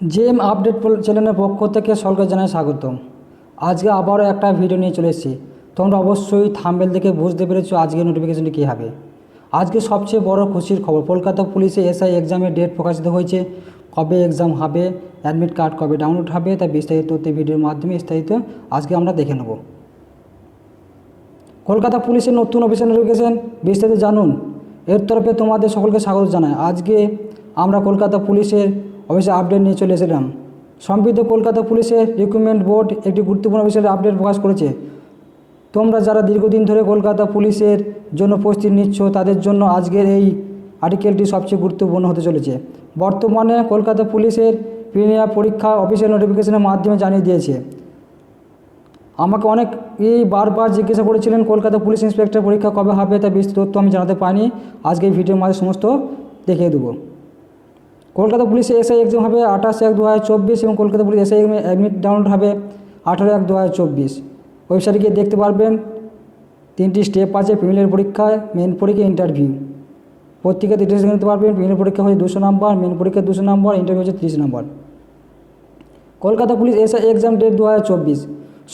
JM update চ্যানেলের পক্ষ থেকে সকলকে জানাই স্বাগতম। আজকে আবারও একটা ভিডিও নিয়ে চলে এসেছি। তোমরা অবশ্যই থাম্বেল দেখে বুঝতে পেরেছ আজকে নোটিফিকেশনটি কী হবে। আজকে সবচেয়ে বড় খুশির খবর, কলকাতা পুলিশে এসআই এক্সামের ডেট প্রকাশিত হয়েছে। কবে এক্সাম হবে অ্যাডমিট কার্ড কবে ডাউনলোড হবে তা বিস্তারিত তথ্য ভিডিওর মাধ্যমে বিস্তারিত আজকে আমরা দেখে নেব। কলকাতা পুলিশের নতুন অফিসিয়াল নোটিফিকেশন বিস্তারিত জানুন। এর তরফে তোমাদের সকলকে স্বাগত জানাই। আজকে আমরা কলকাতা পুলিশের অফিসে আপডেট নিয়ে চলে এসেছিলাম। সম্প্রতি কলকাতা পুলিশের রিক্রুটমেন্ট বোর্ড একটি গুরুত্বপূর্ণ অফিসিয়াল আপডেট প্রকাশ করেছে। তোমরা যারা দীর্ঘদিন ধরে কলকাতা পুলিশের জন্য প্রস্তুতি নিচ্ছ, তাদের জন্য আজকের এই আর্টিকেলটি সবচেয়ে গুরুত্বপূর্ণ হতে চলেছে। বর্তমানে কলকাতা পুলিশের প্রিমিয়ার পরীক্ষা অফিসিয়াল নোটিফিকেশনের মাধ্যমে জানিয়ে দিয়েছে। আমাকে অনেক এই বারবার জিজ্ঞাসা করেছিলেন, কলকাতা পুলিশ ইন্সপেক্টর পরীক্ষা কবে হবে? তা বিস্তৃত তথ্য আমি জানাতে পারিনি। আজকে এই ভিডিওর মাঝে সমস্ত দেখিয়ে দেবো। কলকাতা পুলিশে এসআই এক্সাম হবে আঠাশ এক দু হাজার চব্বিশ এবং Kolkata police SI admit download হবে আঠারো এক দু হাজার চব্বিশ। ওয়েবসাইটে গিয়ে দেখতে পারবেন। তিনটি স্টেপ আছে প্রিমিলারি পরীক্ষায় মেন পরীক্ষা ইন্টারভিউ প্রত্যেকে ডিটেলস নিতে পারবেন। প্রিমিলারি পরীক্ষা হচ্ছে দুশো নাম্বার মেন পরীক্ষা দুশো নম্বর ইন্টারভিউ হচ্ছে ত্রিশ number Kolkata police SI exam date দু হাজার চব্বিশ।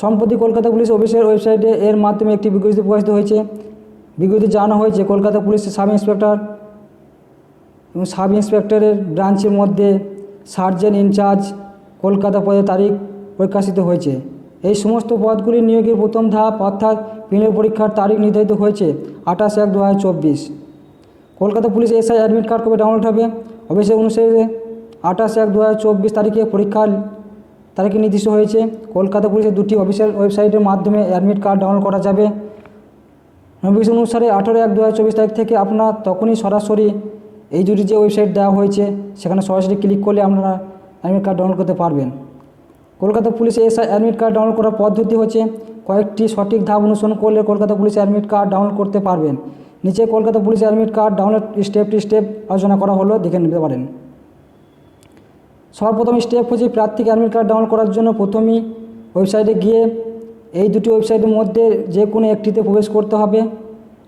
সম্প্রতি কলকাতা পুলিশ অফিসের ওয়েবসাইটে এর মাধ্যমে একটি বিজ্ঞপ্তি প্রকাশিত হয়েছে। বিজ্ঞপ্তি জানানো হয়েছে, কলকাতা পুলিশের সাব ইন্সপেক্টর এবং সাব ইন্সপেক্টরের ব্রাঞ্চের মধ্যে সার্জেন্ট ইনচার্জ কলকাতা পদে তারিখ প্রকাশিত হয়েছে। এই সমস্ত পদগুলি নিয়োগের প্রথম ধাপ অর্থাৎ প্রিলিমিনারি পরীক্ষার তারিখ নির্ধারিত হয়েছে আঠাশ এক দু Kolkata police SI admit card কবে ডাউনলোড হবে। অফিসের অনুসারে আঠাশ এক দু তারিখে পরীক্ষার তারিখে নির্দিষ্ট হয়েছে। কলকাতা পুলিশের দুটি অফিসিয়াল ওয়েবসাইটের মাধ্যমে অ্যাডমিট কার্ড ডাউনলোড করা যাবে। নোটিশ অনুসারে আঠারো এক দু তারিখ থেকে আপনার তখনই সরাসরি এই দুটি যে ওয়েবসাইট দেওয়া হয়েছে, সেখানে সরাসরি ক্লিক করলে আপনারা অ্যাডমিট কার্ড ডাউনলোড করতে পারবেন। কলকাতা পুলিশে এসআই অ্যাডমিট কার্ড ডাউনলোড করার পদ্ধতি হচ্ছে, কয়েকটি সঠিক ধাপ অনুসরণ করলে কলকাতা পুলিশে অ্যাডমিট কার্ড ডাউনলোড করতে পারবেন। নিচে Kolkata police admit card download step to step আলোচনা করা হলো, দেখে নিতে পারেন। সর্বপ্রথম স্টেপ হচ্ছে প্রার্থীকে অ্যাডমিট কার্ড ডাউনলোড করার জন্য প্রথমেই ওয়েবসাইটে গিয়ে এই দুটি ওয়েবসাইটের মধ্যে যে কোনো একটিতে প্রবেশ করতে হবে।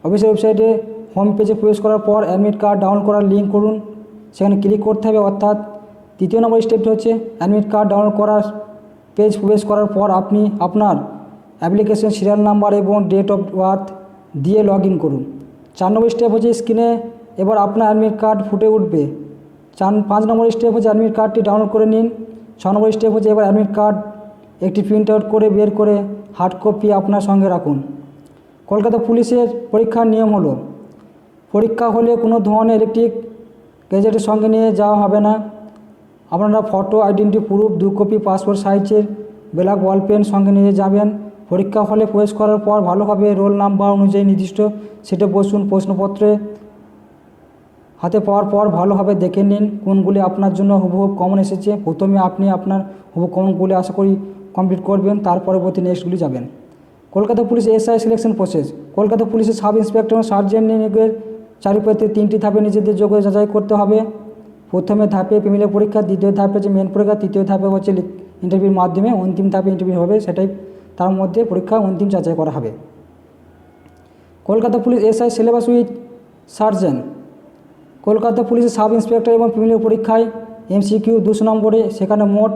অফিসের ওয়েবসাইটে হোম পেজে প্রবেশ করার পর অ্যাডমিট কার্ড ডাউনলোড করার লিঙ্ক করুন। সেখানে ক্লিক করতে হবে, অর্থাৎ তৃতীয় নম্বর স্টেপটি হচ্ছে অ্যাডমিট কার্ড ডাউনলোড করার পেজ প্রবেশ করার পর আপনি আপনার অ্যাপ্লিকেশন সিরিয়াল নাম্বার এবং ডেট অফ বার্থ দিয়ে লগ করুন। চার নম্বর স্টেপ হচ্ছে স্ক্রিনে এবার আপনার অ্যাডমিট কার্ড ফুটে উঠবে। চার, পাঁচ নম্বর স্টেপ হচ্ছে অ্যাডমিট কার্ডটি ডাউনলোড করে নিন। ছ নম্বর স্টেপ হচ্ছে এবার অ্যাডমিট কার্ড একটি প্রিন্ট আউট করে বের করে হার্ড কপি আপনার সঙ্গে রাখুন। কলকাতা পুলিশের পরীক্ষার নিয়ম হলো পরীক্ষা হলে কোনো ধরনের ইলেকট্রিক গ্যাজেটের সঙ্গে নিয়ে যাওয়া হবে না। আপনারা ফটো আইডেন্টি প্রুফ দু কপি পাসপোর্ট সাইজের ব্ল্যাক বল পেন সঙ্গে নিয়ে যাবেন। পরীক্ষা হলে প্রবেশ করার পর ভালোভাবে রোল নাম্বার অনুযায়ী নির্দিষ্ট সেটে বসুন প্রশ্নপত্রে। হাতে পাওয়ার পর ভালোভাবে দেখে নিন কোনগুলি আপনার জন্য হুবহু কমন এসেছে। প্রথমে আপনি আপনার হুবহু কমনগুলি আশা করি কমপ্লিট করবেন, তার পরবর্তী নেক্সটগুলি যাবেন। Kolkata police SI selection process Kolkata পুলিশের সাব ইন্সপেক্টর সার্জেন্ট নিয়োগের চারিপাশে তিনটি ধাপে নিজেদের যোগ্য যাচাই করতে হবে। প্রথমে ধাপে প্রিমিলার পরীক্ষা, দ্বিতীয় ধাপে হচ্ছে মেন পরীক্ষা, তৃতীয় ধাপে হচ্ছে ইন্টারভিউর মাধ্যমে অন্তিম ধাপে ইন্টারভিউ হবে, সেটাই তার মধ্যে পরীক্ষা অন্তিম যাচাই করা হবে। Kolkata police SI syllabus with sergeant. Kolkata পুলিশের সাব ইন্সপেক্টর এবং প্রিমিলার পরীক্ষায় এমসিকিউ দুশো নম্বরে, সেখানে মোট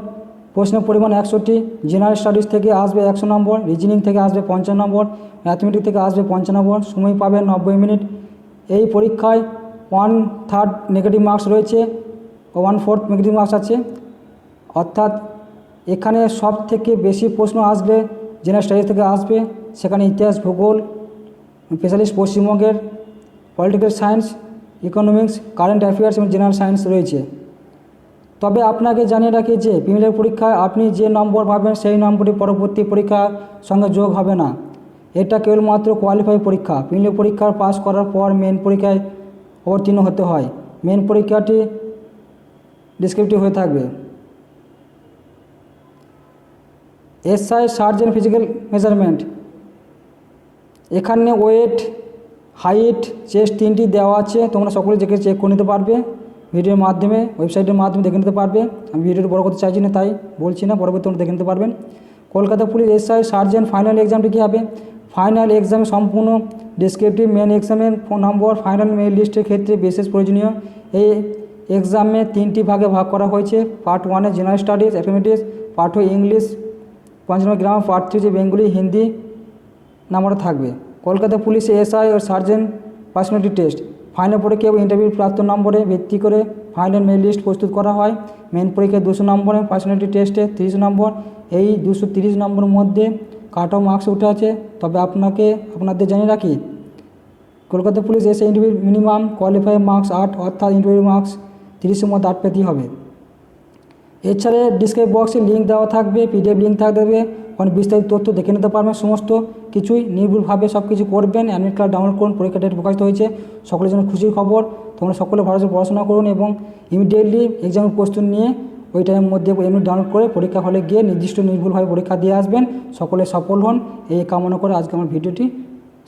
প্রশ্নের পরিমাণ একশোটি জেনারেল স্টাডিজ থেকে আসবে একশো নম্বর রিজনিং থেকে আসবে পঞ্চান্ন নম্বর ম্যাথমেটিক্স থেকে আসবে পঞ্চান্ন নম্বর, সময় পাবেন নব্বই মিনিট এই পরীক্ষায় ওয়ান থার্ড নেগেটিভ মার্কস রয়েছে ওয়ান ফোর্থ নেগেটিভ মার্কস আছে। অর্থাৎ এখানে সব থেকে বেশি প্রশ্ন আসবে জেনারেল স্টাডিজ থেকে আসবে, সেখানে ইতিহাস, ভূগোল স্পেশালিস্ট পশ্চিমবঙ্গের political science economics current affairs এবং জেনারেল সায়েন্স রয়েছে। তবে আপনাকে জানিয়ে রাখি যে প্রিমিলার পরীক্ষায় আপনি যে নম্বর পাবেন, সেই নম্বরটি পরবর্তী পরীক্ষার সঙ্গে যোগ হবে না। এটা কেবলমাত্র কোয়ালিফাই পরীক্ষা। প্রিমিলার পরীক্ষার পাস করার পর মেন পরীক্ষায় অবতীর্ণ হতে হয়। মেন পরীক্ষাটি ডিসক্রিপটিভ হয়ে থাকবে। এসআই সার্জেন ফিজিক্যাল মেজারমেন্ট এখানে ওয়েট হাইট চেস্ট তিনটি দেওয়া আছে। তোমরা সকলে দেখে চেক করে নিতে পারবে। ভিডিওর মাধ্যমে ওয়েবসাইটের মাধ্যমে দেখে নিতে পারবে। আমি ভিডিওটি বড় করতে চাইছি না, তাই বলছি না পরবর্তী তোমরা দেখে নিতে পারবেন Kolkata police SI sergeant final এক্সামটি কী হবে? ফাইনাল এক্সাম সম্পূর্ণ ডিসক্রিপটিভ মেন এক্সামের নম্বর ফাইনাল মেন লিস্টের ক্ষেত্রে বিশেষ প্রয়োজনীয়। এই এক্সামে তিনটি ভাগে ভাগ করা হয়েছে। পার্ট ওয়ানে general studies arithmetic part two English পাঁচ নম্বর গ্রামার পার্ট থ্রি যে বেঙ্গলি, হিন্দি নাম্বার থাকবে। কলকাতা পুলিশে এসআই ও সার্জেন্ট পার্সোনালিটি টেস্ট। ফাইনাল পরীক্ষা এবং ইন্টারভিউ প্রাপ্ত নম্বরে ভিত্তি করে ফাইনাল মেল লিস্ট প্রস্তুত করা হয়। মেন পরীক্ষায় দুশো নম্বরে পার্সোনালিটি টেস্টে তিরিশ নম্বর, এই দুশো তিরিশ নম্বরের মধ্যে কাট অফ মার্কস উঠে আছে, তবে আপনাকে, আপনাদের জানিয়ে রাখি কলকাতা পুলিশ এসে ইন্টারভিউ মিনিমাম কোয়ালিফাই মার্কস আট, অর্থাৎ ইন্টারভিউ মার্কস তিরিশের মধ্যে আট পেতেই হবে। এছাড়া ডিসক্রিপ বক্সে লিঙ্ক দেওয়া থাকবে পিডিএফ লিঙ্ক থাকবে, ওখানে বিস্তারিত তথ্য দেখে নিতে পারবেন, সমস্ত কিছুই নির্ভুলভাবে সব কিছু করবেন অ্যাডমিট কার্ড ডাউনলোড করুন, পরীক্ষা ডেট প্রকাশিত হয়েছে, সকলের জন্য খুশির খবর, তোমরা সকলে ভালো পড়াশোনা করুন এবং ইমিডিয়েটলি এক্সামের প্রস্তুতি নিয়ে ওই টাইমের মধ্যে এমনি ডাউনলোড করে পরীক্ষা হলে গিয়ে নির্দিষ্ট নির্ভুলভাবে পরীক্ষা দিয়ে আসবেন। সকলে সফল হন। এই কামনা করে আজকে আমার ভিডিওটি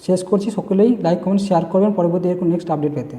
শেষ করছি। সকলেই লাইক কমেন্ট শেয়ার করবেন। পরবর্তী এরকম নেক্সট আপডেট পেতে।